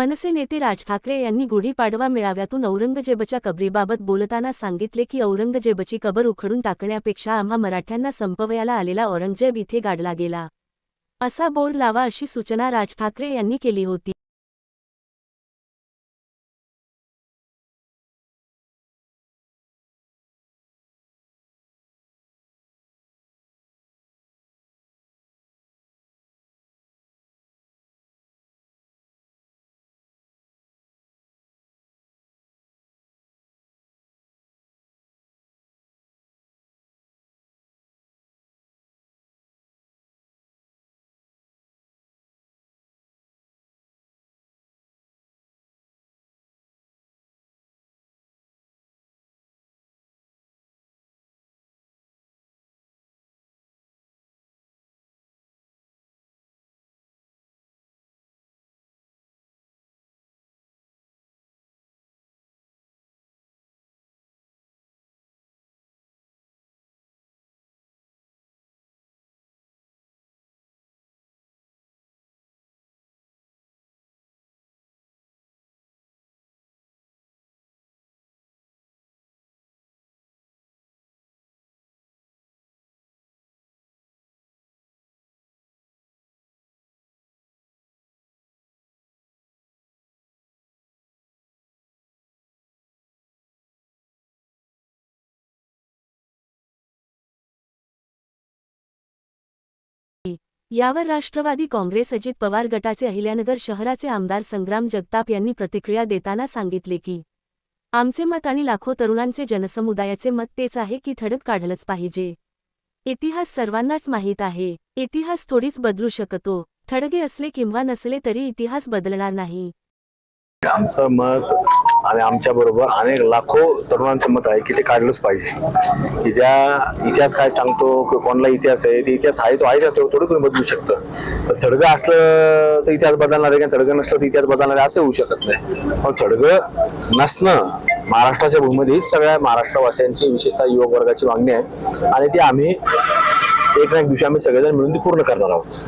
मनसे नेते राज ठाकरे यांनी गुढीपाडवा मेळाव्यातून औरंगजेबच्या कबरीबाबत बोलताना सांगितले की औरंगजेबची कबर उखडून टाकण्यापेक्षा आम्हा मराठ्यांना संपवयाला आलेला औरंगजेब इथे गाडला गेला. असा बोर्ड लावा अशी सूचना राज ठाकरे यांनी केली होती. यावर राष्ट्रवादी काँग्रेस अजित पवार गटाचे अहिल्यानगर शहराचे आमदार संग्राम जगताप यांनी प्रतिक्रिया देताना सांगितले की आमचे मत आणि लाखो तरुणांचे जनसमुदायाचे मत तेच आहे की थडक काढलंच पाहिजे. इतिहास सर्वांनाच माहीत आहे. इतिहास थोडीच बदलू शकतो. थडगे असले किंवा नसले तरी इतिहास बदलणार नाही. आमचं मत आणि आमच्या बरोबर अनेक लाखो तरुणांचं मत आहे की ते काढलंच पाहिजे. की ज्या इतिहास काय सांगतो की कोणाला इतिहास आहे ते इतिहास आहे तो आहे तो थोडं कोणी बदलू शकतं. पण थडगं असलं तर इतिहास बदलणार आहे किंवा थडगं नसलं तर इतिहास बदलणार आहे असं होऊ शकत नाही. पण थडगं नसणं महाराष्ट्राच्या भूमीमध्ये हीच सगळ्या महाराष्ट्रवासियांची विशेषतः युवक वर्गाची मागणी आहे. आणि ती आम्ही एक ना एक दिवशी आम्ही सगळेजण मिळून ती पूर्ण करणार आहोत.